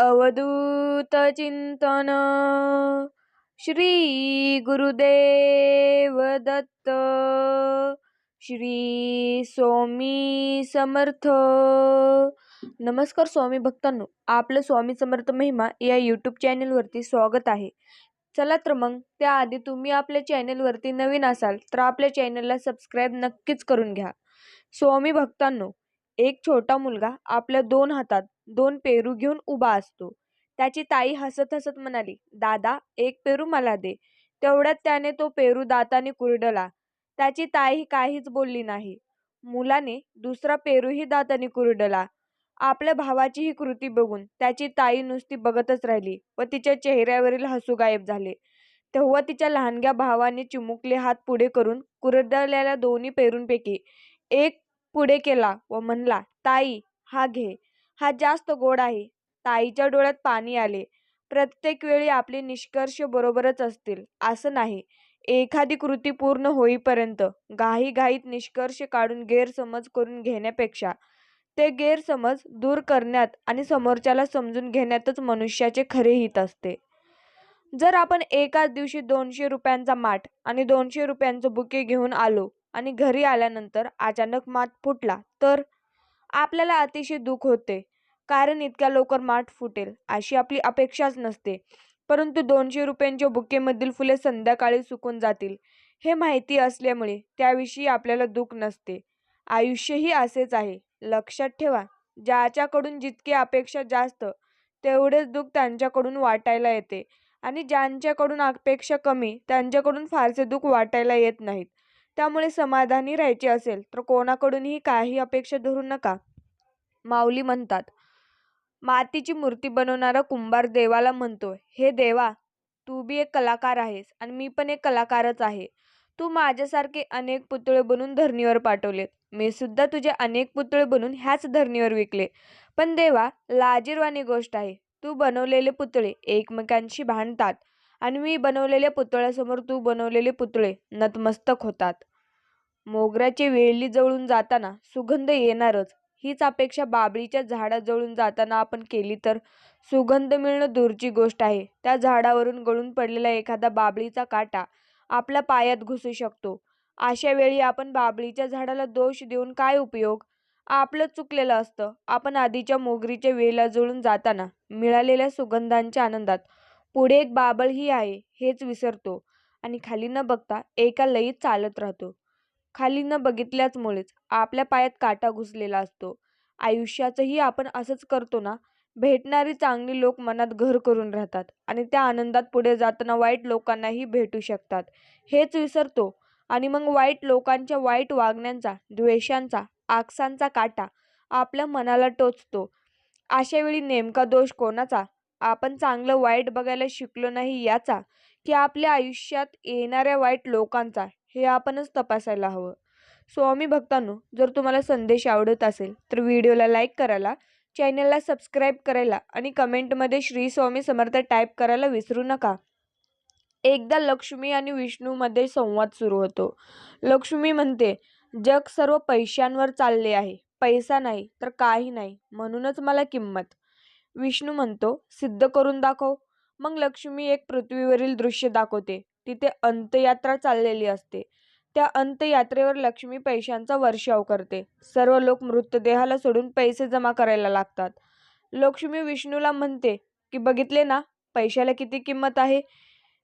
अवधूत चिंतन. श्री गुरुदेव दत्त. श्री स्वामी समर्थ. नमस्कार स्वामी भक्तांनो आपलं स्वामी समर्थ महिमा या यूट्यूब चॅनलवरती स्वागत आहे. चला तर मग त्याआधी तुम्ही आपल्या चॅनलवरती नवीन असाल तर आपल्या चॅनलला सबस्क्राईब नक्कीच करून घ्या. स्वामी भक्तांनो एक छोटा मुलगा आपल्या दोन हातात दोन पेरू घेऊन उभा असतो. त्याची ताई हसत हसत म्हणाली दादा एक पेरू मला दे. तेवढ्यात त्याने तो पेरू दाताने कुरडला. त्याची ताई काहीच बोलली नाही. मुलाने दुसरा पेरूही दाताने कुरडला. आपल्या भावाची ही कृती बघून त्याची ताई नुसती बघतच राहिली व तिच्या चेहऱ्यावरील हसू गायब झाले. तेव्हा तिच्या लहानग्या भावाने चिमुकले हात पुढे करून कुरडलेल्या दोन्ही पेरूंपैकी एक पुढे केला व म्हणला ताई हा घे. हा जास्त गोड आहे. ताईच्या डोळ्यात पाणी आले. प्रत्येक वेळी आपले निष्कर्ष बरोबरच असतील. असं नाही. एखादी कृती पूर्ण होईपर्यंत घाईघाईत निष्कर्ष काढून गैरसमज करून घेण्यापेक्षा ते गैरसमज दूर करण्यात आणि समोरच्याला समजून घेण्यातच मनुष्याचे खरे हित असते. जर आपण एकाच दिवशी दोनशे रुपयांचा माठ आणि दोनशे रुपयांचं बुके घेऊन आलो आणि घरी आल्यानंतर अचानक माठ फुटला तर आपल्याला अतिशय दुःख होते. कारण इतक्या लवकर माठ फुटेल अशी आपली अपेक्षाच नसते. परंतु दोनशे रुपयांच्या बुकेमधील फुले संध्याकाळी सुकून जातील हे माहिती असल्यामुळे त्याविषयी आपल्याला दुःख नसते. आयुष्यही असेच आहे. लक्षात ठेवा ज्याच्याकडून जितकी अपेक्षा जास्त तेवढेच दुःख त्यांच्याकडून वाटायला येते. आणि ज्यांच्याकडून अपेक्षा कमी त्यांच्याकडून फारसे दुःख वाटायला येत नाहीत. त्यामुळे समाधानी राहायचे असेल तर कोणाकडूनही काही अपेक्षा धरू नका. माऊली म्हणतात मातीची मूर्ती बनवणारा कुंभार देवाला म्हणतो हे देवा तू बी एक कलाकार आहेस आणि मी पण एक कलाकारच आहे. तू माझ्यासारखे अनेक पुतळे बनवून धरणीवर पाठवलेत. मी सुद्धा तुझे अनेक पुतळे बनून ह्याच धरणीवर विकले. पण देवा लाजीरवाणी गोष्ट आहे. तू बनवलेले पुतळे एकमेकांशी भांडतात आणि मी बनवलेल्या पुतळ्यासमोर तू बनवलेले पुतळे नतमस्तक होतात. मोगऱ्याची वेळली जवळून जाताना सुगंध येणारच. हीच अपेक्षा बाबळीच्या झाडाजवळून जाताना आपण केली तर सुगंध मिळणं दूरची गोष्ट आहे. त्या झाडावरून गळून पडलेला एखादा बाबळीचा काटा आपल्या पायात घुसू शकतो. अशा वेळी आपण बाबळीच्या झाडाला दोष देऊन काय उपयोग? आपलं चुकलेलं असतं. आपण आधीच्या मोगरीच्या वेला जुळून जाताना मिळालेल्या सुगंधांच्या आनंदात पुढे एक बाबळही आहे हेच विसरतो आणि खाली न बघता एका लयीत चालत राहतो. खाली न बघितल्याचमुळेच आपल्या पायात काटा घुसलेला असतो. आयुष्याचंही आपण असंच करतो ना भेटणारी चांगली लोक मनात घर करून राहतात आणि त्या आनंदात पुढे जाताना वाईट लोकांनाही भेटू शकतात. हेच विसरतो आणि मग वाईट लोकांच्या वाईट वागण्यांचा द्वेषांचा आकसांचा काटा आपल्या मनाला टोचतो. अशावेळी नेमका दोष कोणाचा? आपण चांगलं वाईट बघायला शिकलो नाही याचा की आपल्या आयुष्यात येणाऱ्या वाईट लोकांचा? हे आपणच तपासायला हवं. स्वामी भक्तांनो जर तुम्हाला संदेश आवडत असेल तर व्हिडिओला लाईक करायला चॅनलला सबस्क्राईब करायला आणि कमेंटमध्ये श्री स्वामी समर्थ टाईप करायला विसरू नका. एकदा लक्ष्मी आणि विष्णूमध्ये संवाद सुरू होतो. लक्ष्मी म्हणते जग सर्व पैशांवर चालले आहे. पैसा नाही तर काही नाही. म्हणूनच मला किंमत. विष्णू म्हणतो सिद्ध करून दाखव. मग लक्ष्मी एक पृथ्वीवरील दृश्य दाखवते. तिथे अंतयात्रा चाललेली असते. त्या अंतयात्रेवर लक्ष्मी पैशांचा वर्षाव करते. सर्व लोक मृतदेहाला सोडून पैसे जमा करायला लागतात. लक्ष्मी विष्णूला म्हणते की बघितले ना पैशाला किती किंमत आहे?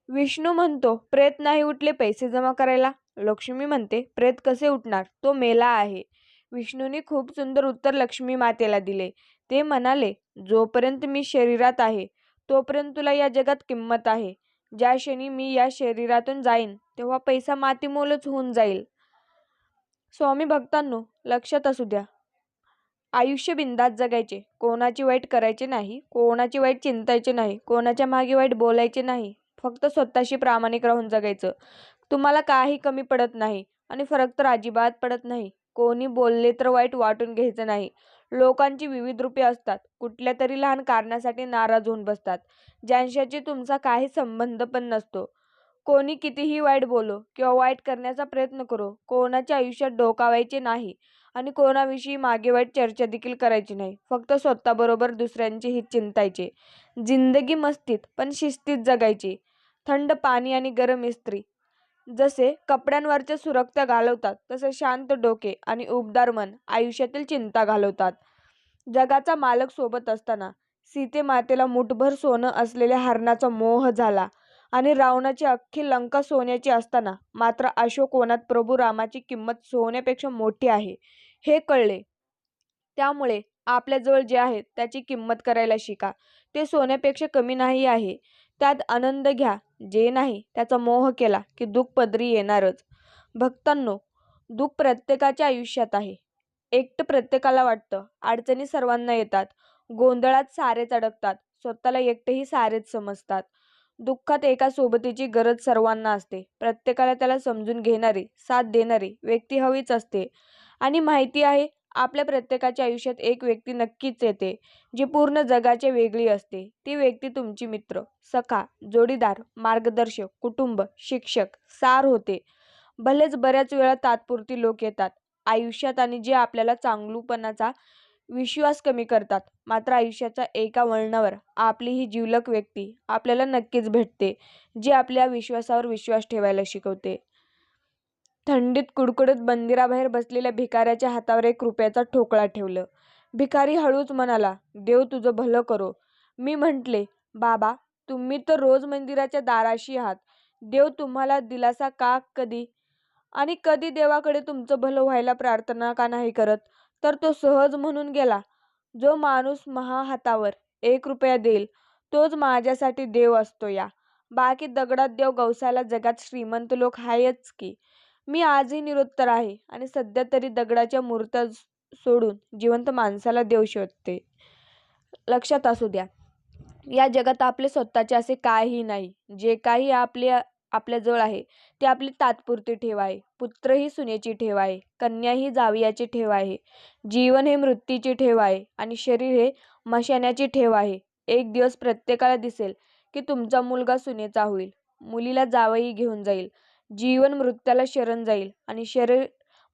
विष्णू म्हणतो प्रेत नाही उठले पैसे जमा करायला. लक्ष्मी म्हणते प्रेत कसे उठणार? तो मेला आहे. विष्णूने खूप सुंदर उत्तर लक्ष्मी मातेला दिले. ते म्हणाले जोपर्यंत मी शरीरात आहे तोपर्यंत तुला या जगात किंमत आहे. ज्या क्षणी मी या शरीरातून जाईन तेव्हा पैसा मातीमोलच होऊन जाईल. स्वामी भक्तांनो लक्षात असू द्या. आयुष्य बिंदात जगायचे. कोणाची वाईट करायचे नाही कोणाची वाईट चिंतायचे नाही कोणाच्या मागे वाईट बोलायचे नाही. फक्त स्वतःशी प्रामाणिक राहून जगायचं. तुम्हाला काही कमी पडत नाही आणि फरक तर अजिबात पडत नाही. कोणी बोलले तर वाईट वाटून घ्यायचं नाही. लोकांची विविध रूपे असतात. कुठल्या तरी लहान कारणासाठी नाराज होऊन बसतात. ज्यांच्याशी तुमचा काही संबंध पण नसतो. कोणी कितीही वाईट बोलो किंवा वाईट करण्याचा प्रयत्न करो कोणाच्या आयुष्यात डोकावायचे नाही आणि कोणाविषयी मागे वाईट चर्चा देखील करायची नाही. फक्त स्वतःबरोबर दुसऱ्यांचे हित चिंतायचे. जिंदगी मस्तीत पण शिस्तीत जगायची. थंड पाणी आणि गरम इस्त्री. जसे कपड्यांवरच्या सुरक्त्या घालवतात तसे शांत डोके आणि उबदार मन आयुष्यातील चिंता घालवतात. जगाचा मालक सोबत असताना सीते मातेला मुठभर सोनं असलेल्या हरणाचा मोह झाला आणि रावणाची अख्खी लंका सोन्याची असताना मात्र अशोक वनात प्रभू रामाची किंमत सोन्यापेक्षा मोठी आहे हे कळले. त्यामुळे आपल्याजवळ जे आहे त्याची किंमत करायला शिका. ते सोन्यापेक्षा कमी नाही आहे. त्यात आनंद घ्या जे नाही त्याचा मोह केला की दुःख पदरी येणारच. भक्तांनो दुःख प्रत्येकाच्या आयुष्यात आहे. एकटं प्रत्येकाला वाटतं. अडचणी सर्वांना येतात. गोंधळात सारेच अडकतात स्वतःला एकटेही सारेच समजतात. दुःखात एका सोबतीची गरज सर्वांना असते. प्रत्येकाला त्याला समजून घेणारी साथ देणारी व्यक्ती हवीच असते. आणि माहिती आहे आपल्या प्रत्येकाच्या आयुष्यात एक व्यक्ती नक्कीच येते जी पूर्ण जगाच्या वेगळी असते. ती व्यक्ती तुमची मित्र सखा जोडीदार मार्गदर्शक कुटुंब शिक्षक सार होते. भलेच बऱ्याच वेळा तात्पुरती लोक येतात. आयुष्यात आणि जे आपल्याला चांगलूपणाचा विश्वास कमी करतात मात्र आयुष्याच्या एका वळणावर आपली ही जीवलक व्यक्ती आपल्याला नक्कीच भेटते जी आपल्या विश्वासावर विश्वास ठेवायला शिकवते. थंडीत कुडकुडत मंदिराबाहेर बसलेल्या भिकाऱ्याच्या हातावर एक रुपयाचा ठोकळा ठेवलं. भिकारी हळूच म्हणाला देव तुझं भलं करो. मी म्हटले बाबा तुम्ही तर रोज मंदिराच्या दाराशी आहात. देव तुम्हाला दिलासा का कधी? आणि कधी देवाकडे तुमचं भलं व्हायला प्रार्थना का नाही करत? तर तो सहज म्हणून गेला जो माणूस महाहातावर एक रुपया देईल तोच माझ्यासाठी देव असतो या. बाकी दगडात देव गौसाला जगात श्रीमंत लोक आहेच की. मी आजही निरुत्तर आहे आणि सध्या तरी दगडाच्या मूर्त्या सोडून जिवंत माणसाला देव शोधते. लक्षात असू द्या या जगात आपले स्वतःचे असे काहीही नाही. जे काही आपले आपल्याजवळ आहे ते आपली तात्पुरती ठेव आहे. पुत्र ही सुनेची ठेव आहे कन्या ही जावयाची ठेव आहे. जीवन हे मृत्यूची ठेव आहे आणि शरीर हे मशाण्याची ठेव आहे. एक दिवस प्रत्येकाला दिसेल की तुमचा मुलगा सुनेचा होईल. मुलीला जावई घेऊन जाईल. जीवन मृत्याला शरण जाईल आणि शरीर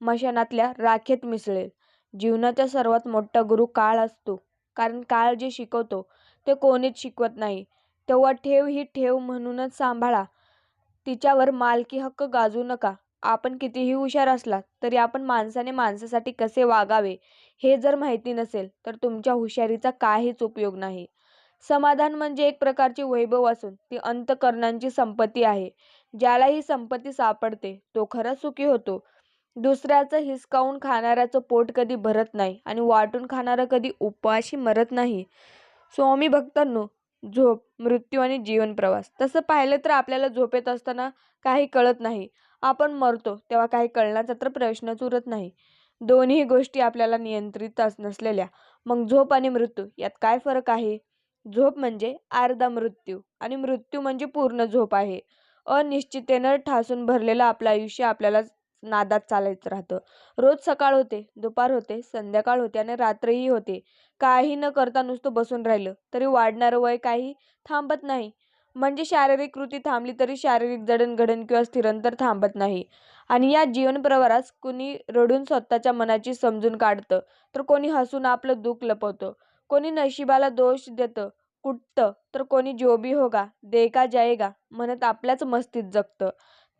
मशानातल्या राखेत मिसळेल. जीवनाचा सर्वात मोठा गुरु काळ असतो. कारण काळ जे शिकवतो ते कोणीच शिकवत नाही. तेव्हा ठेव ही ठेव म्हणूनच सांभाळा. तिच्यावर मालकी हक्क गाजू नका. आपण कितीही हुशार असला तरी आपण माणसाने माणसासाठी कसे वागावे हे जर माहिती नसेल तर तुमच्या हुशारीचा काहीच उपयोग नाही. समाधान म्हणजे एक प्रकारची वैभव असून ती अंतकरणांची संपत्ती आहे. ज्याला ही संपत्ती सापडते तो खरा सुखी होतो. दुसऱ्याचं हिसकावून खाणाऱ्याचं पोट कधी भरत नाही आणि वाटून खाणारं कधी उपाशी मरत नाही. स्वामी भक्तांनो झोप मृत्यू आणि जीवन प्रवास. तसं पाहिलं तर आपल्याला झोपेत असताना काही कळत नाही. आपण मरतो तेव्हा काही कळण्याचा तर प्रश्नच उरत नाही. दोन्ही गोष्टी आपल्याला नियंत्रित नसलेल्या. मग झोप आणि मृत्यू यात काय फरक आहे? झोप म्हणजे अर्धा मृत्यू आणि मृत्यू म्हणजे पूर्ण झोप आहे. अनिश्चितेनं ठासून भरलेलं आपलं आयुष्य आपल्याला नादात चालायचं राहतं. रोज सकाळ होते दुपार होते संध्याकाळ होते आणि रात्रही होते. काही न करता नुसतं बसून राहिलं तरी वाढणारं वय काही थांबत नाही. म्हणजे शारीरिक कृती थांबली तरी शारीरिक जडणघडण किंवा स्थिरंतर थांबत नाही. आणि या जीवनप्रवारास कुणी रडून स्वतःच्या मनाची समजून काढतं तर कोणी हसून आपलं दुःख लपवतं कोणी नशिबाला दोष देतं कुटतं तर कोणी जो भी होगा देखा जाएगा म्हणत आपल्याच मस्तीत जगतं.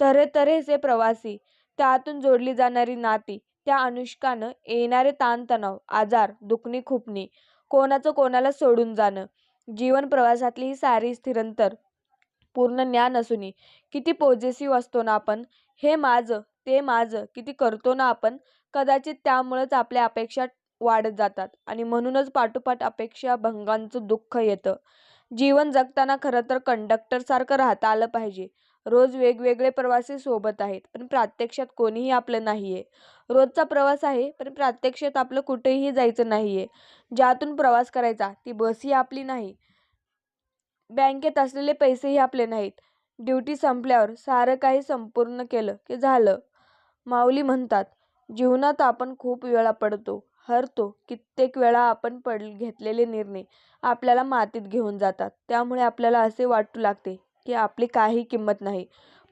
तऱ्हे तऱ्हेचे प्रवासी त्यातून जोडली जाणारी नाती त्या अनुष्कानं येणारे ताणतणाव आजार दुखणी खुपणी कोणाचं कोणाला सोडून जाणं जीवन प्रवासातली ही सारी स्थिरंतर पूर्ण ज्ञान असूनही किती पॉझिटिव्ह असतो ना आपण हे माझं ते माझं किती करतो ना आपण कदाचित त्यामुळंच आपल्या अपेक्षा वाढत जातात. आणि म्हणूनच पाठोपाठ अपेक्षा भंगांचं दुःख येतं. जीवन जगताना खरं तर कंडक्टरसारखं राहता आलं पाहिजे. रोज वेगवेगळे प्रवासी सोबत आहेत पण प्रत्यक्षात कोणीही आपलं नाही आहे रोजचा प्रवास आहे पण प्रत्यक्षात आपलं कुठेही जायचं नाही आहे ज्यातून प्रवास करायचा ती बसही आपली नाही. बँकेत असलेले पैसेही आपले नाहीत. ड्युटी संपल्यावर सारं काही संपूर्ण केलं की झालं. माऊली म्हणतात जीवनात आपण खूप वेळा पडतो. हरतो कित्येक वेळा आपण पड घेतलेले निर्णय आपल्याला मातीत घेऊन जातात. त्यामुळे आपल्याला असे वाटू लागते की आपली काही किंमत नाही.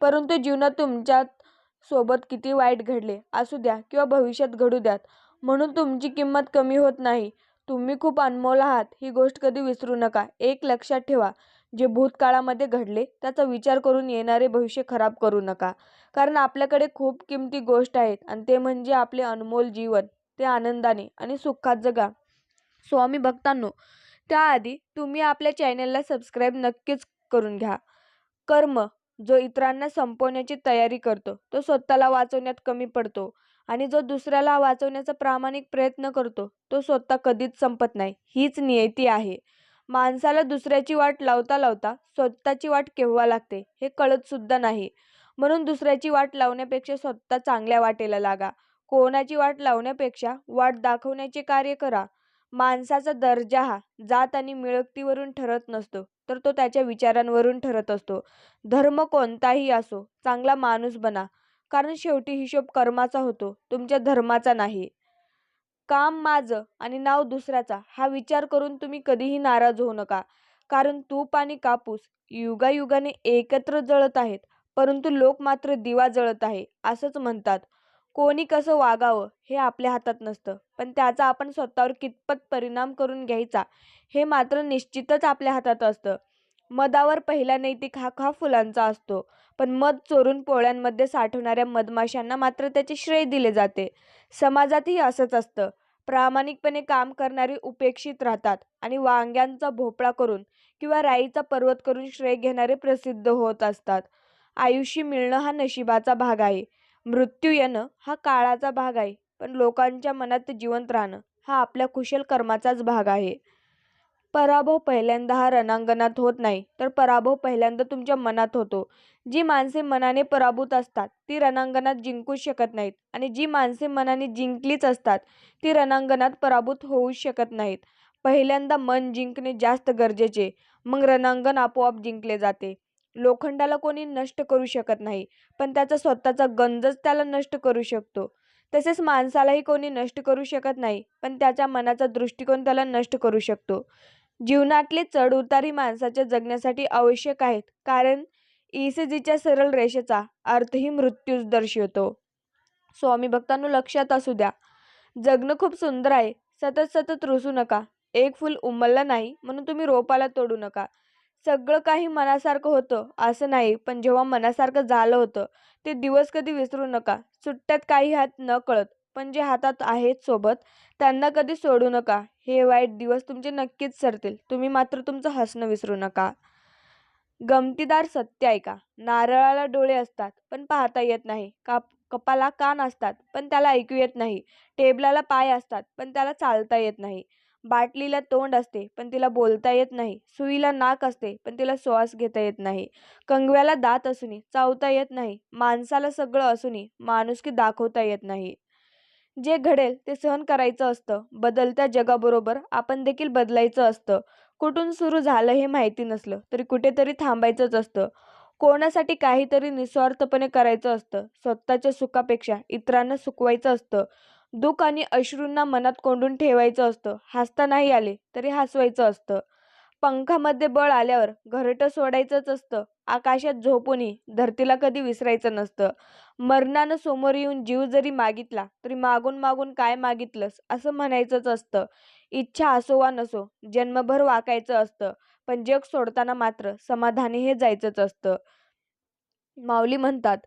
परंतु जीवनात तुमच्यासोबत किती वाईट घडले असू द्या किंवा भविष्यात घडू द्यात. म्हणून तुमची किंमत कमी होत नाही. तुम्ही खूप अनमोल आहात ही गोष्ट कधी विसरू नका. एक लक्षात ठेवा जे भूतकाळामध्ये घडले त्याचा विचार करून येणारे भविष्य खराब करू नका. कारण आपल्याकडे खूप किमती गोष्ट आहेत आणि ते म्हणजे आपले अनमोल जीवन. ते आनंदाने आणि सुखात जगा. स्वामी भक्तांनो त्याआधी तुम्ही आपल्या चॅनलला सबस्क्राईब नक्कीच करून घ्या. कर्म जो इतरांना संपवण्याची तयारी करतो तो स्वतःला वाचवण्यात कमी पडतो आणि जो दुसऱ्याला वाचवण्याचा प्रामाणिक प्रयत्न करतो तो स्वतः कधीच संपत नाही. हीच नियती आहे. माणसाला दुसऱ्याची वाट लावता लावता स्वतःची वाट केव्हा लागते हे कळतसुद्धा नाही. म्हणून दुसऱ्याची वाट लावण्यापेक्षा स्वतः चांगल्या वाटेला लागा. कोणाची वाट लावण्यापेक्षा वाट दाखवण्याचे कार्य करा. माणसाचा दर्जा हा जात आणि मिळकतीवरून ठरत नसतो तर तो त्याच्या विचारांवरून ठरत असतो. धर्म कोणताही असो चांगला माणूस बना कारण शेवटी हिशोब कर्माचा होतो तुमच्या धर्माचा नाही. काम माझं आणि नाव दुसऱ्याचा हा विचार करून तुम्ही कधीही नाराज होऊ नका. कारण तूप आणि कापूस युगायुगाने एकत्र जळत आहेत परंतु लोक मात्र दिवा जळत आहे असंच म्हणतात. कोणी कसं वागावं हे आपल्या हातात नसतं. पण त्याचा आपण स्वतःवर कितपत परिणाम करून घ्यायचा हे मात्र निश्चितच आपल्या हातात असतं. मधावर पहिला नैतिक हाक हा फुलांचा असतो. पण मध चोरून पोळ्यांमध्ये साठवणाऱ्या मधमाशांना मात्र त्याचे श्रेय दिले जाते. समाजातही असंच असतं. प्रामाणिकपणे काम करणारे उपेक्षित राहतात आणि वांग्यांचा भोपळा करून किंवा राईचा पर्वत करून श्रेय घेणारे प्रसिद्ध होत असतात. आयुष्य मिळणं हा नशिबाचा भाग आहे. मृत्यू येणं हा काळाचा भाग आहे पण लोकांच्या मनात जिवंत राहणं हा आपल्या कुशल कर्माचाच भाग आहे. पराभव पहिल्यांदा हा रणांगणात होत नाही तर पराभव पहिल्यांदा तुमच्या मनात होतो. जी माणसे मनाने पराभूत असतात ती रणांगणात जिंकूच शकत नाहीत आणि जी माणसे मनाने जिंकलीच असतात ती रणांगणात पराभूत होऊ शकत नाहीत. पहिल्यांदा मन जिंकणे जास्त गरजेचे मग रणांगण आपोआप जिंकले जाते. लोखंडाला कोणी नष्ट करू शकत नाही पण त्याचा स्वतःचा गंजच त्याला नष्ट करू शकतो. तसेच माणसालाही कोणी नष्ट करू शकत नाही पण त्याच्या मनाचा दृष्टिकोन त्याला नष्ट करू शकतो. जीवनातले चढउतार ही माणसाच्या जगण्यासाठी आवश्यक आहेत कारण ईसीजीच्या सरळ रेषेचा अर्थही मृत्यूच दर्शवतो. स्वामी भक्तांनो लक्षात असू द्या जगणं खूप सुंदर आहे सतत सतत रुसू नका एक फूल उमललं नाही म्हणून तुम्ही रोपाला तोडू नका. सगळं काही मनासारखं होतं असं नाही. पण जेव्हा मनासारखं झालं होतं ते दिवस कधी विसरू नका. सुट्ट्यात काही हात न कळत पण जे हातात आहेत सोबत त्यांना कधी सोडू नका. हे वाईट दिवस तुमचे नक्कीच सरतील. तुम्ही मात्र तुमचं हसणं विसरू नका. गमतीदार सत्य ऐका. नारळाला डोळे असतात पण पाहता येत नाही. काप कपाला कान असतात पण त्याला ऐकू येत नाही. टेबलाला पाय असतात पण त्याला चालता येत नाही. बाटलीला तोंड असते पण तिला बोलता येत नाही. सुईला नाक असते पण तिला श्वास घेता येत नाही. कंगव्याला दात असूनही चावता येत नाही. माणसाला सगळं असूनही माणुसकी दाखवता येत नाही. जे घडेल ते सहन करायचं असतं. बदलत्या जगाबरोबर आपण देखील बदलायचं असतं. कुठून सुरू झालं हे माहिती नसलं तरी कुठेतरी थांबायचंच असतं. कोणासाठी काहीतरी निस्वार्थपणे करायचं असतं. स्वतःच्या सुखापेक्षा इतरांना सुखवायचं असतं. दुःख आणि अश्रूंना मनात कोंडून ठेवायचं असतं. हसता नाही आले तरी हसवायचं असतं. पंखामध्ये बळ आल्यावर घरटं सोडायचंच असतं. आकाशात झोपूनही धरतीला कधी विसरायचं नसतं. मरणानं समोर येऊन जीव जरी मागितला तरी मागून मागून काय मागितलंस असं म्हणायचंच असतं. इच्छा असो वा नसो जन्मभर वाकायचं असतं. पण जग सोडताना मात्र समाधानी हे जायचंच असतं. माऊली म्हणतात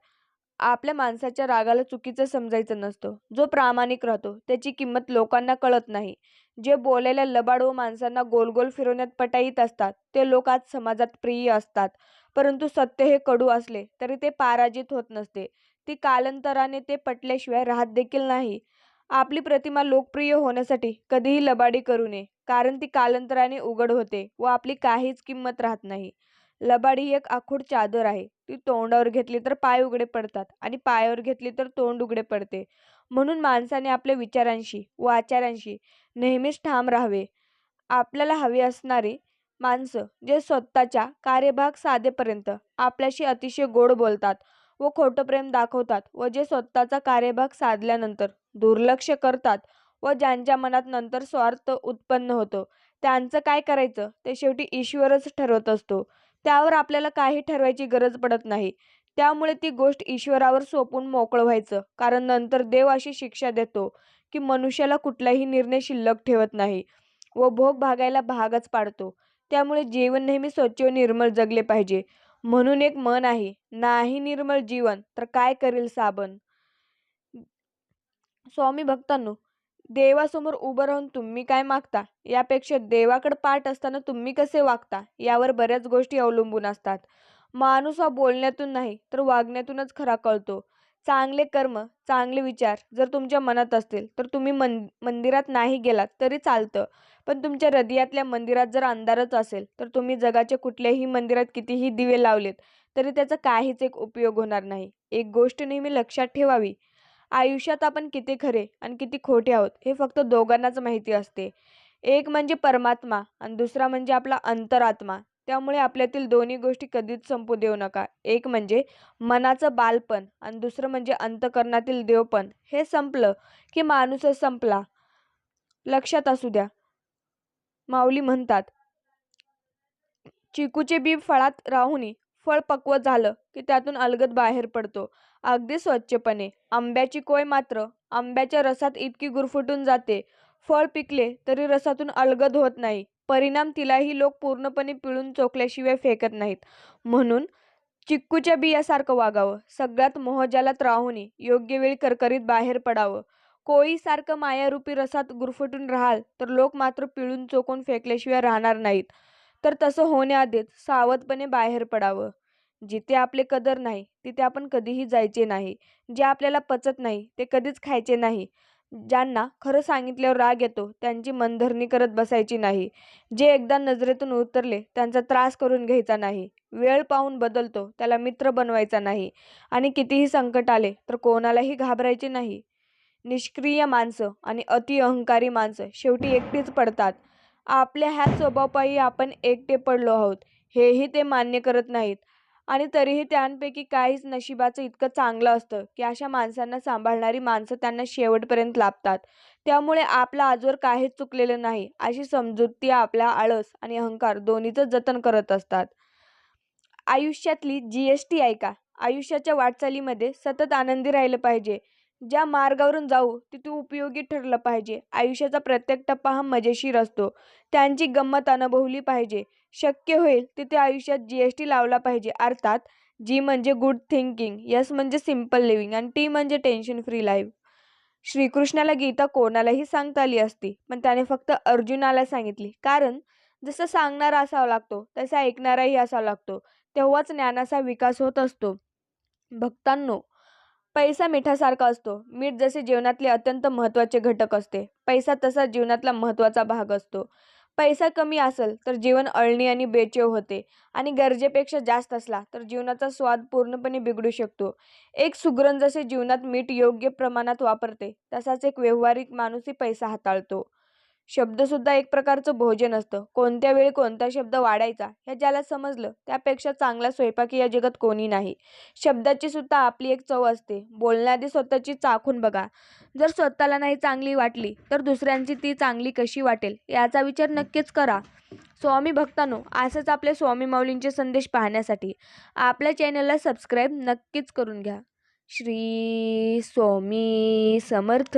आपल्या माणसाच्या रागाला चुकीचं समजायचं नसतं. जो प्रामाणिक राहतो त्याची किंमत लोकांना कळत नाही. जे बोलायला लबाड व माणसांना गोल गोल फिरवण्यात पटाईत असतात ते लोक आज समाजात प्रिय असतात. परंतु सत्य हे कडू असले तरी ते पराजित होत नसते. ती कालांतराने ते पटल्याशिवाय राहत देखील नाही. आपली प्रतिमा लोकप्रिय होण्यासाठी कधीही लबाडी करू नये कारण ती कालांतराने उघड होते व आपली काहीच किंमत राहत नाही. लबाडी एक आखूड चादर आहे. ती तोंडावर घेतली तर पाय उघडे पडतात आणि पायावर घेतली तर तोंड उघडे पडते. म्हणून माणसाने आपल्या विचारांशी व आचारांशी नेहमीच ठाम राहावे. आपल्याला हवे असणारे माणसं जे स्वतःच्या कार्यभाग साधेपर्यंत आपल्याशी अतिशय गोड बोलतात व खोटं प्रेम दाखवतात व जे स्वतःचा कार्यभाग साधल्यानंतर दुर्लक्ष करतात व ज्यांच्या मनात नंतर स्वार्थ उत्पन्न होतो. त्यांचं काय करायचं? ते शेवटी ईश्वरच ठरवत असतो. त्यावर आपल्याला काही ठरवायची गरज पडत नाही. त्यामुळे ती गोष्ट ईश्वरावर सोपून मोकळं व्हायचं. कारण नंतर देव अशी शिक्षा देतो की मनुष्याला कुठलाही निर्णय शिल्लक ठेवत नाही व भोग भागायला भागच पाडतो. त्यामुळे जीवन नेहमी स्वच्छ व निर्मळ जगले पाहिजे. म्हणून एक मन आहे नाही निर्मळ जीवन तर काय करेल साबण? स्वामी भक्तांनो देवासमोर उभं राहून तुम्ही काय मागता? यापेक्षा देवाकडे पाठ असताना तुम्ही कसे वागता? यावर बऱ्याच गोष्टी अवलंबून असतात. माणूस हा बोलण्यातून नाही तर वागण्यातूनच खरा कळतो. चांगले कर्म चांगले विचार जर तुमच्या मनात असतील तर तुम्ही मन मंदिरात नाही गेलात तरी चालतं. पण तुमच्या हृदयातल्या मंदिरात जर अंधारच असेल तर तुम्ही जगाच्या कुठल्याही मंदिरात कितीही दिवे लावलेत तरी त्याचा काहीच एक उपयोग होणार नाही. एक गोष्ट नेहमी लक्षात ठेवावी. आयुष्यात आपण किती खरे आणि किती खोटे आहोत हे फक्त दोघांनाच माहिती असते. एक म्हणजे परमात्मा आणि दुसरा म्हणजे आपला अंतरात्मा. त्यामुळे आपल्यातील दोन्ही गोष्टी कधीच संपू देऊ नका. एक म्हणजे मनाचं बालपण आणि दुसरं म्हणजे अंतकरणातील देवपण. हे संपलं की माणूसच संपला. लक्षात असू द्या. माऊली म्हणतात चिकूचे बी फळात राहूनी फळ पक्व झालं की त्यातून अलगद बाहेर पडतो. अगदी स्वच्छपणे. आंब्याची कोय मात्र आंब्याच्या रसात इतकी गुरफटून जाते. फळ पिकले तरी रसातून अलगद होत नाही. परिणाम तिलाही लोक पूर्णपणे पिळून चोकल्याशिवाय फेकत नाहीत. म्हणून चिक्कूच्या बियासारखं वागावं. सगळ्यात मोहजालात राहुनी योग्य वेळी करकरीत बाहेर पडावं. कोळीसारखं मायारूपी रसात गुरफटून राहाल तर लोक मात्र पिळून चोखून फेकल्याशिवाय राहणार नाहीत. तर तसं होण्याआधीच सावधपणे बाहेर पडावं. जिथे आपले कदर नाही तिथे आपण कधीही जायचे नाही. जे आपल्याला पचत नाही ते कधीच खायचे नाही. ज्यांना खरं सांगितल्यावर राग येतो त्यांची मनधरणी करत बसायची नाही. जे एकदा नजरेतून उतरले त्यांचा त्रास करून घ्यायचा नाही. वेळ पाहून बदलतो त्याला मित्र बनवायचा नाही. आणि कितीही संकट आले तर कोणालाही घाबरायचे नाही. निष्क्रिय माणसं आणि अति अहंकारी माणसं शेवटी एकटीच पडतात. आपल्या ह्या स्वभावपायी आपण एकटे पडलो आहोत. हेही ते मान्य करत नाहीत. आणि तरीही त्यांपैकी काहीच नशिबाचं इतकं चांगलं असतं की अशा माणसांना सांभाळणारी माणसं त्यांना शेवटपर्यंत लाभतात. त्यामुळे आपला आजवर काहीच चुकलेलं नाही अशी समजुती आपला आळस आणि अहंकार दोन्हीचं जतन करत असतात. आयुष्यातली जी एस टी ऐका आयुष्याच्या वाटचालीमध्ये सतत आनंदी राहिलं पाहिजे. ज्या मार्गावरून जाऊ तिथे उपयोगी ठरलं पाहिजे. आयुष्याचा प्रत्येक टप्पा हा मजेशीर असतो. त्यांची गंमत अनुभवली पाहिजे. शक्य होईल तिथे आयुष्यात जी एस टी लावला पाहिजे. अर्थात जी म्हणजे गुड थिंकिंग यस म्हणजे सिंपल लिव्हिंग आणि टी म्हणजे टेन्शन फ्री लाईफ. श्रीकृष्णाला गीता कोणालाही सांगता आली असती पण त्याने फक्त अर्जुनाला सांगितली. कारण जसं सांगणारा असावा लागतो तसा ऐकणाराही असावा लागतो. तेव्हाच ज्ञानाचा विकास होत असतो. भक्तांनो पैसा मिठासारखा असतो. मीठ जसे जीवनातले अत्यंत महत्त्वाचे घटक असते. पैसा तसा जीवनातला महत्त्वाचा भाग असतो. पैसा कमी असेल तर जीवन अळणी आणि बेचेव होते आणि गरजेपेक्षा जास्त असला तर जीवनाचा स्वाद पूर्णपणे बिघडू शकतो. एक सुगरण जसे जीवनात मीठ योग्य प्रमाणात वापरते तसाच एक व्यवहारिक माणूसही पैसा हाताळतो. शब्दसुद्धा एक प्रकारचं भोजन असतं. कोणत्या वेळी कोणता शब्द वाढायचा हे ज्याला समजलं त्यापेक्षा चांगला स्वयंपाकी या जगात कोणी नाही. शब्दाची सुद्धा आपली एक चव असते. बोलण्याआधी स्वतःची चाखून बघा. जर स्वतःला नाही चांगली वाटली तर दुसऱ्यांची ती चांगली कशी वाटेल याचा विचार नक्कीच करा. स्वामी भक्तांनो असंच आपले स्वामी माऊलींचे संदेश पाहण्यासाठी आपल्या चॅनलला सबस्क्राईब नक्कीच करून घ्या. श्री स्वामी समर्थ.